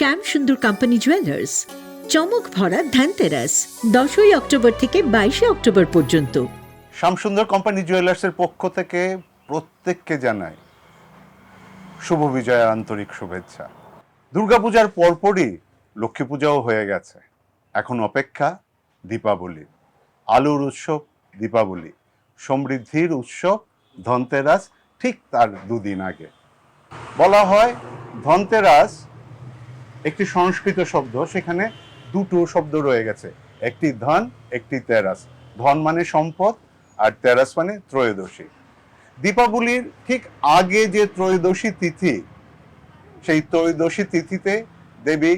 শ্যাম সুন্দর company jewellers চমক ভরা ধানতেরাস, দশই অক্টোবর থেকে বাইশে অক্টোবর পর্যন্ত। শ্যামসুন্দর কোম্পানি জুয়েলার্সের পক্ষ থেকে প্রত্যেককে জানাই শুভ বিজয়ের আন্তরিক শুভেচ্ছা। দুর্গাপূজার পরপরই লক্ষ্মী পূজাও হয়ে গেছে। এখন অপেক্ষা দীপাবলি, আলুর উৎসব দীপাবলি, সমৃদ্ধির উৎসব ধনতেরাস ঠিক তার দুদিন আগে। বলা হয় ধনতেরাস একটি সংস্কৃত শব্দ, সেখানে দুটো শব্দ রয়ে গেছে। একটি ধন, একটি তেরাস। ধন মানে সম্পদ, আর তেরাস মানে ত্রয়োদশী। দীপাবলির ঠিক আগে যে ত্রয়োদশী তিথি, সেই ত্রয়োদশী তিথিতে দেবী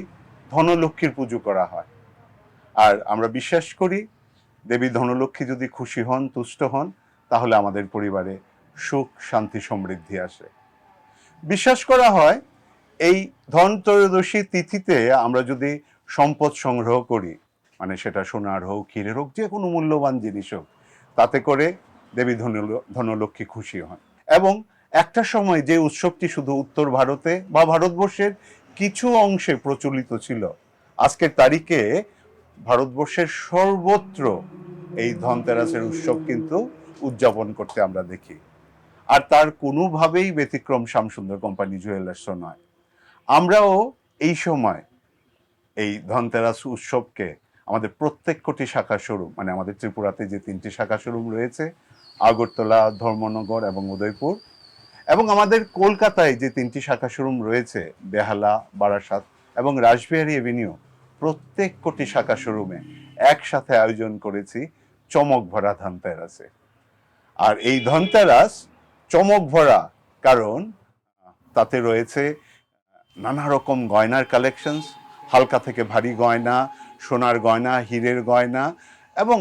ধনলক্ষ্মীর পুজো করা হয়। আর আমরা বিশ্বাস করি, দেবী ধনলক্ষ্মী যদি খুশি হন, তুষ্ট হন, তাহলে আমাদের পরিবারে সুখ, শান্তি, সমৃদ্ধি আসে। বিশ্বাস করা হয় এই ধন ত্রয়োদশী তিথিতে আমরা যদি সম্পদ সংগ্রহ করি মানে সেটা সোনার হোক, ক্ষীরের হোক, যে কোনো মূল্যবান জিনিস হোক, তাতে করে দেবী ধনল- ধনলক্ষ্মী খুশি হন। এবং একটা সময় যে উৎসবটি শুধু উত্তর ভারতে বা ভারতবর্ষের কিছু অংশে প্রচলিত ছিল, আজকের তারিখে ভারতবর্ষের সর্বত্র এই ধনতেরাসের উৎসব কিন্তু উদযাপন করতে আমরা দেখি। আর তার কোনোভাবেই ব্যতিক্রম শ্যামসুন্দর কোম্পানি জুয়েলার্সও নয়। আমরাও এই সময় এই ধনতেরাস উৎসবকে আমাদের প্রত্যেক কোটি শাখা শোরুম মানে আমাদের ত্রিপুরাতে যে তিনটি শাখা শোরুম রয়েছে, আগরতলা, ধর্মনগর এবং উদয়পুর, এবং আমাদের কলকাতায় যে তিনটি শাখা শোরুম রয়েছে, বেহালা, বারাসাত এবং রাসবিহারী এভিনিউ, প্রত্যেক কোটি শাখা শোরুমে একসাথে আয়োজন করেছি চমক ভরা ধনতেরাসে। আর এই ধনতেরাস চমক ভরা কারণ তাতে রয়েছে নানা রকম গয়নার কালেকশনস হালকা থেকে ভারী গয়না, সোনার গয়না, হীরের গয়না এবং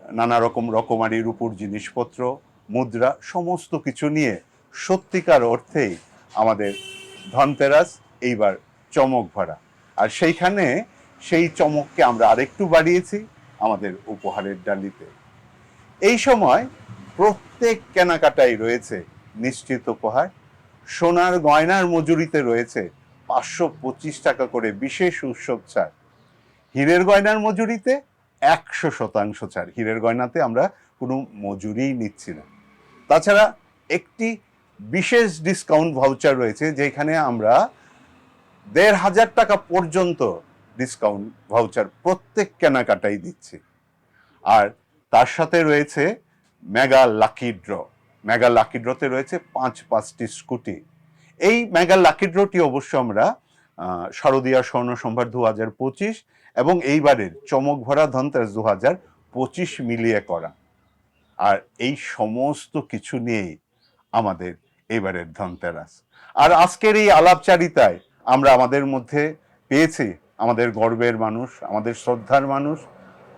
নানা রকম রকমারি রূপুর জিনিসপত্র, মুদ্রা, সমস্ত কিছু নিয়ে সত্যিকার অর্থেই আমাদের ধনতেরাস এইবার চমক ভরা। আর সেইখানে সেই চমককে আমরা আরেকটু বাড়িয়েছি আমাদের উপহারের ডালিতে। এই সময় প্রত্যেক কেনাকাটাই রয়েছে নিশ্চিত উপহার। সোনার গয়নার মজুরিতে রয়েছে পাঁচশো পঁচিশ টাকা করে বিশেষ উৎসব ছাড়। হীরের গয়নার মজুরিতে একশো শতাংশ ছাড়। হীরের গয়নাতে আমরা কোনো মজুরিই নিচ্ছি না। তাছাড়া একটি বিশেষ ডিসকাউন্ট ভাউচার রয়েছে, যেখানে আমরা দেড় হাজার টাকা পর্যন্ত ডিসকাউন্ট ভাউচার প্রত্যেক কেনাকাটাই দিচ্ছি। আর তার সাথে রয়েছে mega lucky draw mega lucky ড্রতে রয়েছে পাঁচ পাঁচটি স্কুটি। এই মেগা লাকি ড্রটি অবশ্য আমরা শারদীয়া স্বর্ণ সম্ভার দু হাজার পঁচিশ এবং এইবারের চমক ভরা ধনতেরাস দু হাজার পঁচিশ মিলিয়ে করা। আর এই সমস্ত কিছু নিয়েই আমাদের এবারের ধনতেরাস। আর আজকের এই আলাপচারিতায় আমরা আমাদের মধ্যে পেয়েছি আমাদের গর্বের মানুষ, আমাদের শ্রদ্ধার মানুষ,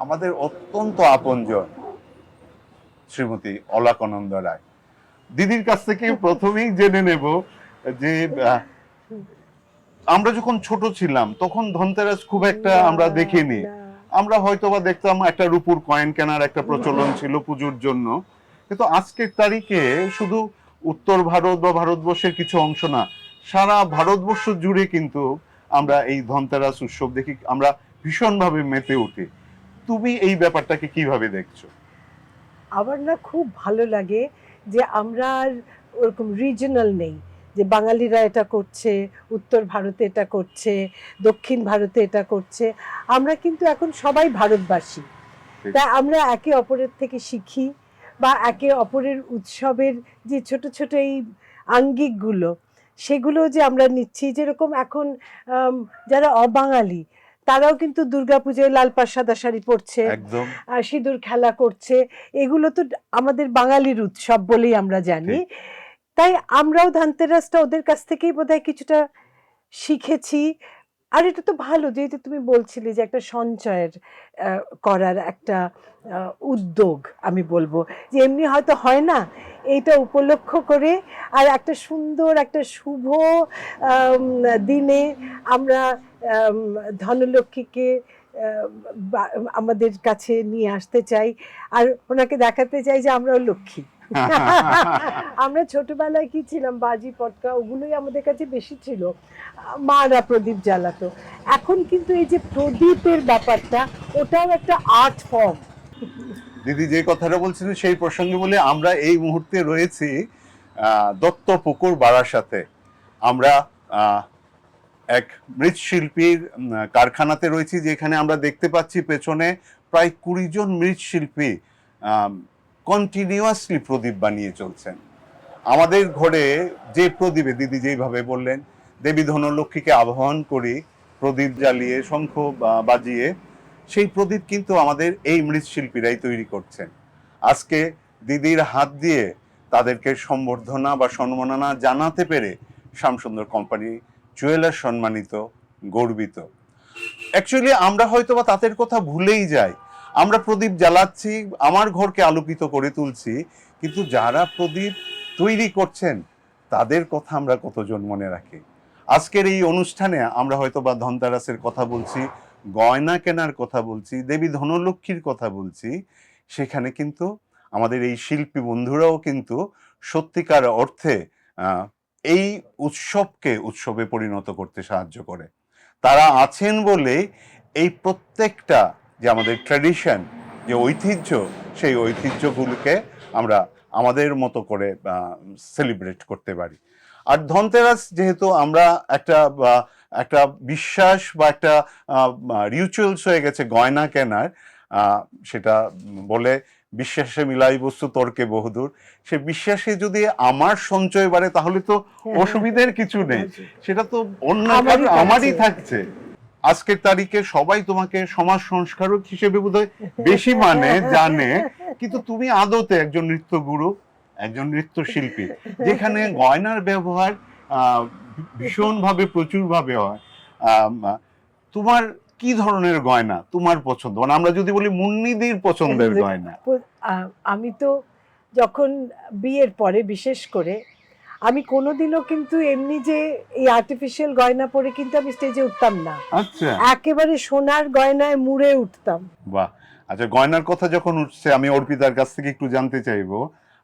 আমাদের অত্যন্ত আপনজন শ্রীমতী অলাকানন্দ রায়। দিদির কাছ থেকে প্রথমেই জেনে নেব যে আমরা যখন ছোট ছিলাম তখন ধনতেরাস খুব একটা আমরা দেখিনি। আমরা হয়তো বা দেখতাম একটা রূপুর কয়েন কেনার একটা প্রচলন ছিল পুজোর জন্য। কিন্তু আজকের তারিখে শুধু উত্তর ভারত বা ভারতবর্ষের কিছু অংশ না সারা ভারতবর্ষ জুড়ে কিন্তু আমরা এই ধনতেরাস উৎসব দেখি আমরা ভীষণভাবে মেতে উঠি। তুমি এই ব্যাপারটাকে কীভাবে দেখছ? আমার না খুব ভালো লাগে যে আমরা আর ওরকম রিজনাল নেই যে বাঙালিরা এটা করছে উত্তর ভারতে এটা করছে দক্ষিণ ভারতে এটা করছে আমরা কিন্তু এখন সবাই ভারতবাসী। তাই আমরা একে অপরের থেকে শিখি বা একে অপরের উৎসবের যে ছোট ছোট এই আঙ্গিকগুলো সেগুলো যে আমরা নিচ্ছি যেরকম এখন যারা অবাঙালি তারাও কিন্তু দুর্গাপূজায় লাল পাড় সাদা শাড়ি পরছে সিঁদুর খেলা করছে। এগুলো তো আমাদের বাঙালির উৎসব বলেই আমরা জানি। তাই আমরাও ধানতেরাসটা ওদের কাছ থেকেই বোধহয় কিছুটা শিখেছি। আর এটা তো ভালো যেহেতু তুমি বলছিলে যে একটা সঞ্চয়ের করার একটা উদ্যোগ আমি বলব। যে এমনি হয়তো হয় না, এইটা উপলক্ষ করে আর একটা সুন্দর, একটা শুভ দিনে আমরা ধনলক্ষ্মীকে আমাদের কাছে নিয়ে আসতে চাই। আর ওনাকে দেখাতে চাই যে আমরাও লক্ষ্মী। আমরা ছোটবেলায় কি ছিলাম? বাজি পটকা ওগুলোই আমাদের কাছে বেশি ছিল। মারা প্রদীপ জ্বালাতো। এখন কিন্তু এই যে প্রদীপের ব্যাপারটা ওটাও একটা আর্ট ফর্ম দিদি যে কথাটা বলছিলেন সেই প্রসঙ্গে বলে আমরা এই মুহূর্তে রয়েছি দত্ত পুকুর বারাসাতে আমরা আহ, এক মৃৎশিল্পীর কারখানাতে রয়েছি যেখানে আমরা দেখতে পাচ্ছি পেছনে প্রায় কুড়ি জন মৃৎশিল্পী কন্টিনিউয়াসলি প্রদীপ বানিয়ে চলছেন। আমাদের ঘরে যে প্রদীপে, দিদি যেইভাবে বললেন, দেবী ধনলক্ষ্মীকে আহ্বান করি, প্রদীপ জ্বালিয়ে, শঙ্খ বাজিয়ে, সেই প্রদীপ কিন্তু আমাদের এই মৃৎশিল্পীরাই তৈরি করছেন। আজকে দিদির হাত দিয়ে তাদেরকে সম্বর্ধনা বা সম্মাননা জানাতে পেরে শ্যামসুন্দর কোম্পানি জুয়েলার সম্মানিত, গর্বিত। অ্যাকচুয়ালি আমরা হয়তো বা তাদের কথা ভুলেই যাই আমরা প্রদীপ জ্বালাচ্ছি, আমার ঘরকে আলোকিত করে তুলছি, কিন্তু যারা প্রদীপ তৈরি করছেন, তাদের কথা আমরা কতজন মনে রাখি? আজকের এই অনুষ্ঠানে আমরা হয়তো বা ধনতেরাসের কথা বলছি, গয়না কেনার কথা বলছি, দেবী ধনলক্ষ্মীর কথা বলছি, সেখানে কিন্তু আমাদের এই শিল্পী বন্ধুরাও কিন্তু সত্যিকার অর্থে এই উৎসবকে উৎসবে পরিণত করতে সাহায্য করে। তারা আছেন বলে এই প্রত্যেকটা যে আমাদের ট্র্যাডিশন যে ঐতিহ্য সেই ঐতিহ্যগুলোকে আমরা আমাদের মতো করে সেলিব্রেট করতে পারি। আর ধনতেরাস যেহেতু আমরা একটা একটা বিশ্বাস বা একটা রিচুয়ালস হয়ে গেছে গয়না কেনার সেটা বলে বিশ্বাসে মিলাই বস্তু তর্কে বহুদূর। সে বিশ্বাসে যদি আমার সঞ্চয় বাড়ে তাহলে তো অসুবিধের কিছু নেই। সেটা তো অন্য হ্যাঁ, আমারই থাকছে। আজকের তারিখে সবাই তোমাকে সমাজ সংস্কারক হিসেবে বোধহয় বেশি মানে জানে। কিন্তু তুমি আদতে একজন নৃত্য গুরু একজন নৃত্য শিল্পী যেখানে গয়নার ব্যবহার ভীষণভাবে, প্রচুরভাবে হয়। তোমার কি ধরনের গয়না? তোমার পছন্দ? মানে আমরা যদি বলি মুন্নিদির পছন্দের গয়না। আমি তো যখন বিয়ের পরে বিশেষ করে আমি কোনোদিনও কিন্তু এমনি যে এই আর্টিফিশিয়াল গয়না পরে কিন্তু আমি স্টেজে উঠতাম না। আচ্ছা। একেবারে সোনার গয়নায় মুড়ে উঠতাম। বাহ। আচ্ছা গয়নার কথা যখন উঠছে আমি অর্পিতার কাছ থেকে একটু জানতে চাইব।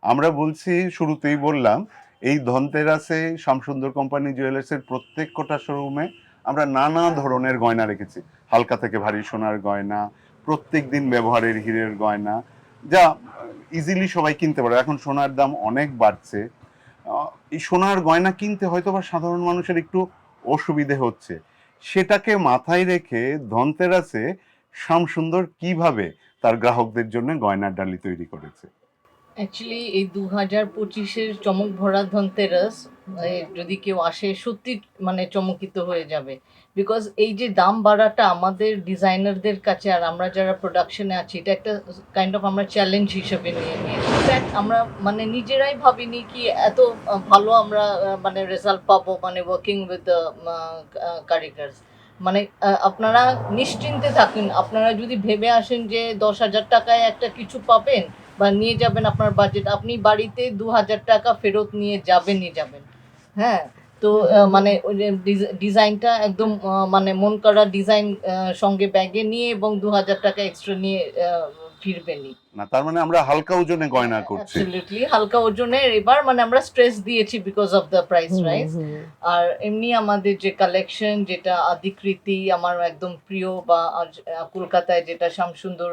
আমরা বলছি শুরুতেই বললাম এই ধনতেরাসে শ্যামসুন্দর কোম্পানি জুয়েলার্সের প্রত্যেক কটা শোরুমে আমরা নানা ধরনের গয়না রেখেছি। হালকা থেকে ভারী সোনার গয়না প্রত্যেক দিন ব্যবহারের হীরের গয়না যা ইজিলি সবাই কিনতে পারে। এখন সোনার দাম অনেক বাড়ছে। এই সোনার গয়না কিনতে হয়তো বা সাধারণ মানুষের একটু অসুবিধে হচ্ছে। সেটাকে মাথায় রেখে ধনতেরাসে শ্যামসুন্দর কীভাবে তার গ্রাহকদের জন্য গয়নার ডালি তৈরি করেছে? অ্যাকচুয়ালি এই দু হাজার পঁচিশের চমক ভরা ধনতেরাস যদি কেউ আসে, সত্যি মানে চমকিত হয়ে যাবে। বিকজ এই যে দাম বাড়াটা আমাদের ডিজাইনারদের কাছে আর আমরা যারা প্রোডাকশনে আছি, এটা একটা কাইন্ড অফ আমরা চ্যালেঞ্জ হিসেবে নিয়ে নিয়েছি। ইনফ্যাক্ট আমরা মানে নিজেরাই ভাবিনি কি এত ভালো আমরা মানে রেজাল্ট পাবো মানে ওয়ার্কিং উইথ কারিগার্স। মানে আপনারা নিশ্চিন্তে থাকুন। আপনারা যদি ভেবে আসেন যে দশ হাজার টাকায় একটা কিছু পাবেন বা নিয়ে যাবেন আপনার বাজেট আপনি বাড়িতে দু হাজার টাকা ফেরত নিয়ে যাবেনই যাবেন। হ্যাঁ তো মানে ডিজাইনটা একদম মানে মন করা ডিজাইন সঙ্গে ব্যাগে নিয়ে এবং দু হাজার টাকা এক্সট্রা নিয়ে ফিরবেনই না তার মানে আমরা হালকা ওজনে গয়না করছি। অ্যাবসলিউটলি হালকা ওজনের। এবার মানে আমরা স্ট্রেস দিয়েছি because of the price rise আর এমনি আমাদের যে কালেকশন যেটা আদিকৃতি আমার একদম প্রিয় বা কলকাতায় যেটা শ্যামসুন্দর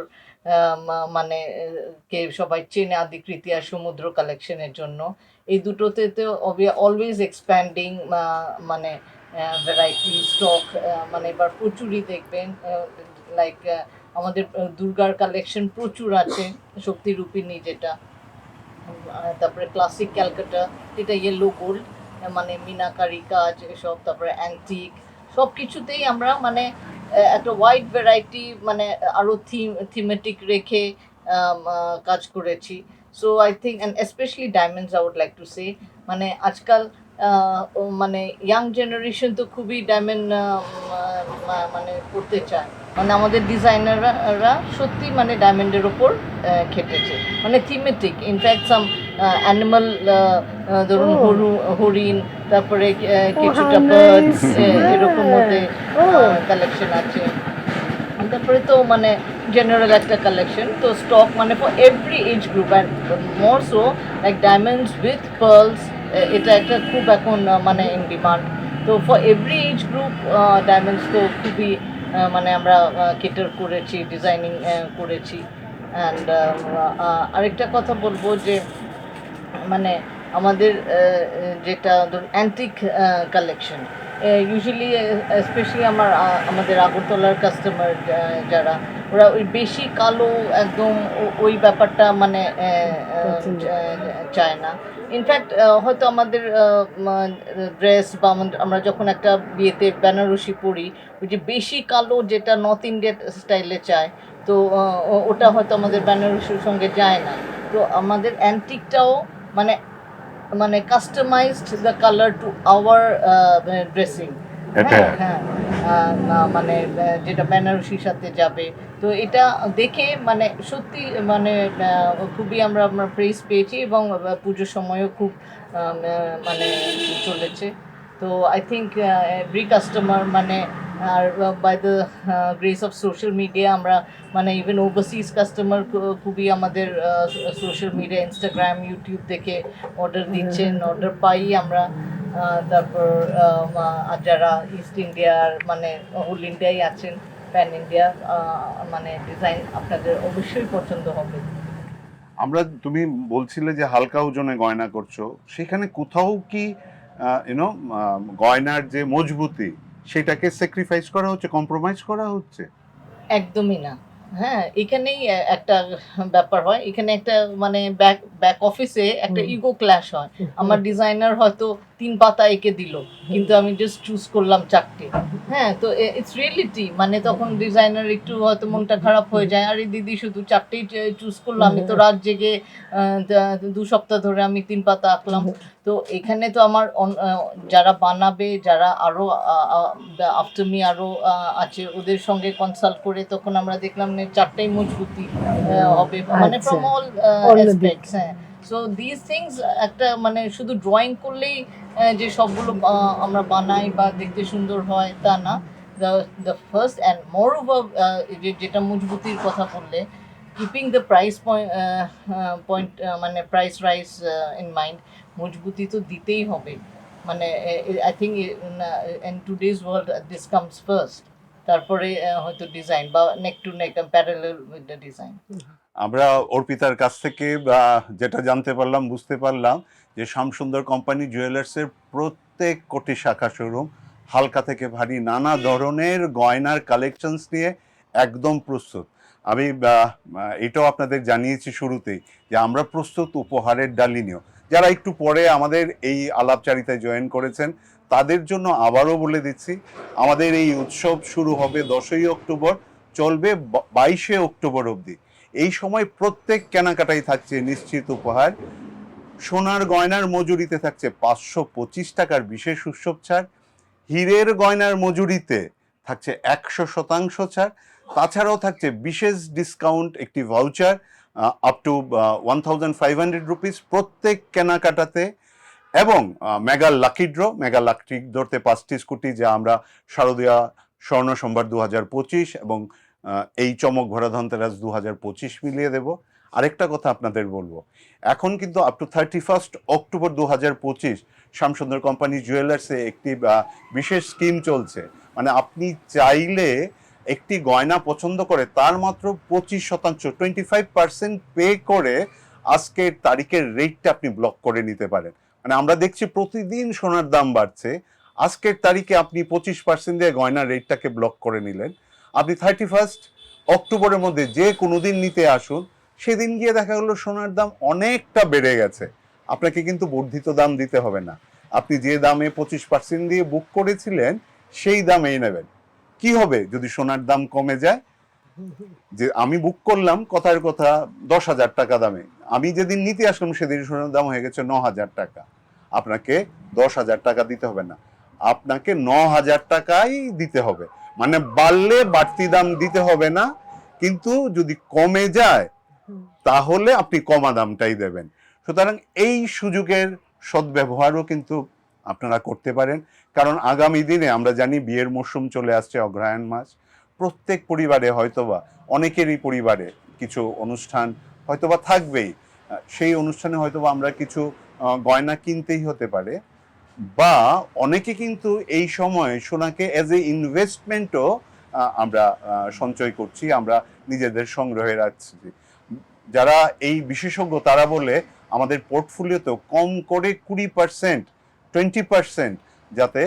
মানে কে সবাই চেনে আদিকৃতি আর সমুদ্র কালেকশনের জন্য। এই দুটোতে তো অলওয়েজ এক্সপ্যান্ডিং মানে ভ্যারাইটি স্টক মানে এবার প্রচুরই দেখবেন লাইক আমাদের দুর্গার কালেকশন প্রচুর আছে, শক্তি রূপিণী যেটা তারপরে ক্লাসিক ক্যালকাটা, যেটা ইয়েলো গোল্ড মানে মিনাকারি কাজ, এসব, তারপরে অ্যান্টিক সব কিছুতেই আমরা মানে একটা ওয়াইড ভ্যারাইটি মানে আরও থিম থিমেটিক রেখে কাজ করেছি। So I think and specially diamonds I would like to say মানে আজকাল মানে ইয়াং জেনারেশন তো খুবই ডায়মন্ড মানে করতে চায়। মানে আমাদের ডিজাইনাররা সত্যি মানে ডায়মন্ডের ওপর খেটেছে। মানে থিমেটিক ইনফ্যাক্ট সাম অ্যানিমাল ধরুন. হরু হরিণ তারপরে কিছুটা বার্ডস nice. এরকম মধ্যে Oh. কালেকশন আছে। তারপরে তো মানে জেনারেল একটা কালেকশন তো স্টক মানে for every age group and more so like diamonds with pearls এটা একটা খুব এখন মানে ইন ডিমান্ড তো for every age group diamonds তো খুবই মানে আমরা কেটার করেছি ডিজাইনিং করেছি। অ্যান্ড আরেকটা কথা বলব যে মানে আমাদের যেটা ধরুন অ্যান্টিক কালেকশন ইউজুয়ালি স্পেশালি আমার আমাদের আগরতলার কাস্টমার যারা ওরা ওই বেশি কালো একদম ওই ব্যাপারটা মানে চায় না। ইনফ্যাক্ট হয়তো আমাদের ড্রেস বা আমরা যখন একটা বিয়েতে বেনারসি পরি ওই যে বেশি কালো যেটা নর্থ ইন্ডিয়ান স্টাইলে চায় তো ওটা হয়তো আমাদের বেনারসির সঙ্গে যায় না। তো আমাদের অ্যান্টিকটাও মানে মানে customized the colour to our dressing এটা। হ্যাঁ মানে যেটা বেনারসির সাথে যাবে। তো এটা দেখে মানে সত্যি মানে খুবই আমরা আমরা প্রেস পেয়েছি এবং পুজোর সময়ও খুব মানে চলেছে। তো আই থিঙ্ক এভরি কাস্টমার মানে আর by the grace of social media আমরা মানে ইভেন ওভারসিজ কাস্টমার খুবই আমাদের সোশ্যাল মিডিয়া ইনস্টাগ্রাম ইউটিউব দেখে অর্ডার দিচ্ছেন অর্ডার পাই আমরা তারপর আহ, আহ, যারা ইস্ট ইন্ডিয়ার মানে হোল ইন্ডিয়ায় আছেন প্যান ইন্ডিয়া মানে ডিজাইন আপনাদের অবশ্যই পছন্দ হবে। আমরা তুমি বলছিলে যে হালকা ওজনে গয়না করছ সেখানে কোথাও কি ইউনো গয়নার যে মজবুতি সেটাকে স্যাক্রিফাইস করা হচ্ছে কম্প্রোমাইজ করা হচ্ছে? একদমই না। হ্যাঁ এখানেই একটা ব্যাপার হয়। এখানে একটা মানে ব্যাক ব্যাক অফিসে একটা ইগো ক্ল্যাশ হয়। আমার ডিজাইনার হয়তো তিন পাতা এঁকে দিল। কিন্তু আমি জাস্ট চুজ করলাম চারটে। হ্যাঁ তো ইটস রিয়েলিটি মানে তখন ডিজাইনার একটু হয়তো মনটা খারাপ হয়ে যায়। আরে দিদি শুধু চারটেই চুজ করলাম। আমি তো রাত জেগে দু সপ্তাহ ধরে আমি তিন পাতা আঁকলাম। তো এখানে তো আমার যারা বানাবে যারা আরও আফটার মি আরও আছে ওদের সঙ্গে কনসাল্ট করে তখন আমরা দেখলাম চারটাই মজবুতি হবে। মানে আচ্ছা। ফ্রম অল অ্যাসপেক্টস হ্যাঁ। সো দিস থিংস একটা মানে শুধু ড্রয়িং করলেই যে সবগুলো আমরা বানাই বা দেখতে সুন্দর হয়, তা না। The the first and more যেটা মজবুতির কথা বললে keeping the price point point মানে প্রাইস রাইস ইন মাইন্ড মজবুতি তো দিতেই হবে। মানে I think in today's world this comes first তারপরে হয়তো ডিজাইন বা neck to neck parallel with the design আমরা অর্পিতার কাছ থেকে যেটা জানতে পারলাম, বুঝতে পারলাম যে শ্যামসুন্দর কোম্পানি জুয়েলার্সের প্রত্যেক কোটি শাখা শোরুম হালকা থেকে ভারী, নানা ধরনের গয়নার কালেকশনস নিয়ে একদম প্রস্তুত। আমি এটাও আপনাদের জানিয়েছি শুরুতেই যে আমরা প্রস্তুত উপহারের ডালি নিয়েও যারা একটু পরে আমাদের এই আলাপচারিতায় জয়েন করেছেন, তাদের জন্য আবারও বলে দিচ্ছি, আমাদের এই উৎসব শুরু হবে দশই অক্টোবর, চলবে বাইশে অক্টোবর অবধি। এই সময় প্রত্যেক কেনাকাটাই থাকছে নিশ্চিত উপহার। সোনার গয়নার মজুরিতে থাকছে পাঁচশো পঁচিশ টাকার বিশেষ উৎসব ছাড়। হীরের গয়নার মজুরিতে থাকছে একশো শতাংশ ছাড়। তাছাড়াও থাকছে বিশেষ ডিসকাউন্ট একটি voucher up to one thousand five hundred rupees প্রত্যেক কেনাকাটাতে। এবং mega lucky draw mega lucky ড্রতে পাঁচটি স্কুটি যা আমরা শারদীয়া স্বর্ণ সম্ভার দু হাজার পঁচিশ এবং এই চমক ভরা ধনতেরাস দু হাজার পঁচিশ মিলিয়ে দেব। আরেকটা কথা আপনাদের বলব, এখন কিন্তু up to thirty first October দু হাজার পঁচিশ শ্যামসুন্দর কোম্পানি জুয়েলার্সে একটি বিশেষ স্কিম চলছে। মানে আপনি চাইলে একটি গয়না পছন্দ করে তার মাত্র পঁচিশ শতাংশ টোয়েন্টি ফাইভ পার্সেন্ট পে করে আজকের তারিখের রেটটা আপনি ব্লক করে নিতে পারেন। মানে আমরা দেখছি প্রতিদিন সোনার দাম বাড়ছে। আজকের তারিখে আপনি পঁচিশ পার্সেন্ট দিয়ে গয়নার রেটটাকে ব্লক করে নিলেন। আপনি থার্টি ফার্স্ট অক্টোবরের মধ্যে যে কোনো দিন নিতে আসুন, সেদিন গিয়ে দেখা গেলো সোনার দাম অনেকটা বেড়ে গেছে। আপনাকে কিন্তু বর্ধিত দাম দিতে হবে না। আপনি যে দামে পঁচিশ পার্সেন্ট দিয়ে বুক করেছিলেন, সেই দামেই নেবেন। কি হবে যদি সোনার দাম কমে যায়? যে আমি বুক করলাম, কথার কথা, দশ হাজার টাকা দামে। আমি যেদিন নিতে আসলাম, সেদিন সোনার দাম হয়ে গেছে ন হাজার টাকা। আপনাকে দশ হাজার টাকা দিতে হবে না। আপনাকে ন হাজার টাকাই দিতে হবে। মানে বাড়লে বাড়তি দাম দিতে হবে না কিন্তু যদি কমে যায় তাহলে আপনি কমা দামটাই দেবেন। সুতরাং এই সুযোগের সদ্ব্যবহারও কিন্তু আপনারা করতে পারেন কারণ আগামী দিনে আমরা জানি বিয়ের মরশুম চলে আসছে অগ্রহায়ণ মাস। প্রত্যেক পরিবারে হয়তোবা অনেকেরই পরিবারে কিছু অনুষ্ঠান হয়তোবা থাকবেই। সেই অনুষ্ঠানে হয়তোবা আমরা কিছু গয়না কিনতেই হতে পারে। বা অনেকে কিন্তু এই সময় সোনাকে অ্যাজ এ ইনভেস্টমেন্টও আমরা সঞ্চয় করছি, আমরা নিজেদের সংগ্রহে রাখছি। যারা এই বিশেষজ্ঞ, তারা বলে আমাদের পোর্টফোলিওতে কম করে কুড়ি পার্সেন্ট টোয়েন্টি পার্সেন্ট যাতে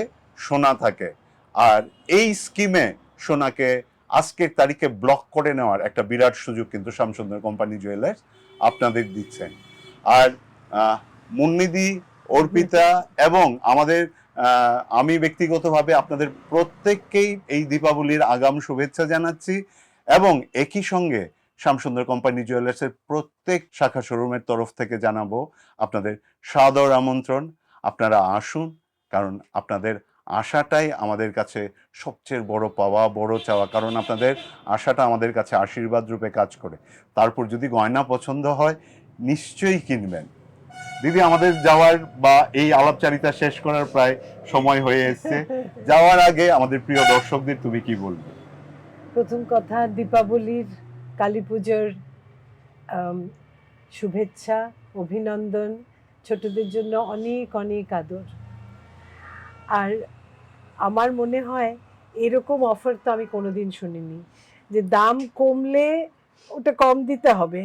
সোনা থাকে। আর এই স্কিমে সোনাকে আজকের তারিখে ব্লক করে নেওয়ার একটা বিরাট সুযোগ কিন্তু শামসুন্দর কোম্পানি জুয়েলার্স আপনাদের দিচ্ছেন। আর মুন্নিদি অর্পিতা এবং আমাদের আমি ব্যক্তিগতভাবে আপনাদের প্রত্যেককেই এই দীপাবলির আগাম শুভেচ্ছা জানাচ্ছি এবং একই সঙ্গে শ্যামসুন্দর কোম্পানি জুয়েলার্সের প্রত্যেক শাখা শোরুমের তরফ থেকে জানাব আপনাদের সাদর আমন্ত্রণ। আপনারা আসুন, কারণ আপনাদের আশাটাই আমাদের কাছে সবচেয়ে বড় পাওয়া, বড় চাওয়া, কারণ আপনাদের আশাটা আমাদের কাছে আশীর্বাদ রূপে কাজ করে। তারপর যদি গয়না পছন্দ হয়, নিশ্চয়ই কিনবেন। দিদি, আমাদের যাওয়ার বা এই আলাপচারিতা শেষ করার প্রায় সময় হয়ে এসছে। যাওয়ার আগে আমাদের প্রিয় দর্শকদের তুমি কি বলবে? প্রথম কথা, দীপাবলির কালী পুজোর শুভেচ্ছা, অভিনন্দন, ছোটদের জন্য অনেক অনেক আদর। আর আমার মনে হয় এরকম অফার তো আমি কোনোদিন শুনিনি। যে দাম কমলে ওটা কম দিতে হবে।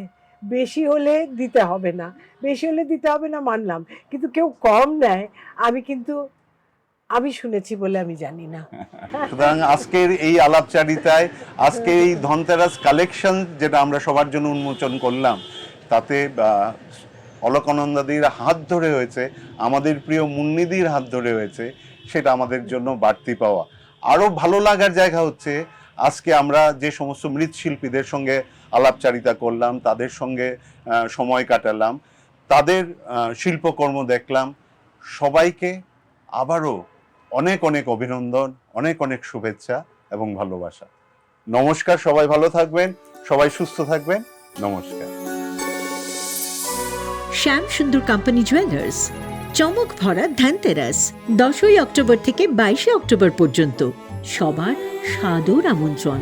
বেশি হলে দিতে হবে না। বেশি হলে দিতে হবে না মানলাম। কিন্তু কেউ কম নেয়, আমি কিন্তু, আমি শুনেছি বলে আমি জানি না। সুতরাং আজকের এই আলাপচারিতায় আজকে এই ধনতেরাস কালেকশন যেটা আমরা সবার জন্য উন্মোচন করলাম, তাতে অলকানন্দাদির হাত ধরে হয়েছে, আমাদের প্রিয় মুন্নিদির হাত ধরে হয়েছে, সেটা আমাদের জন্য বাড়তি পাওয়া। আরও ভালো লাগার জায়গা হচ্ছে আজকে আমরা যে সমস্ত মৃৎশিল্পীদের সঙ্গে আলাপচারিতা করলাম, তাদের সঙ্গে সময় কাটালাম, তাদের শিল্পকর্ম দেখলাম, সবাইকে আবারও অনেক অনেক অভিনন্দন, অনেক অনেক শুভেচ্ছা এবং ভালোবাসা। নমস্কার, সবাই ভালো থাকবেন, সবাই সুস্থ থাকবেন, নমস্কার। শ্যাম সুন্দর কোম্পানি জুয়েলার্স, চমক ভরা ধানতেরাস, দশই অক্টোবর থেকে বাইশে অক্টোবর পর্যন্ত। সবার সাদর আমন্ত্রণ।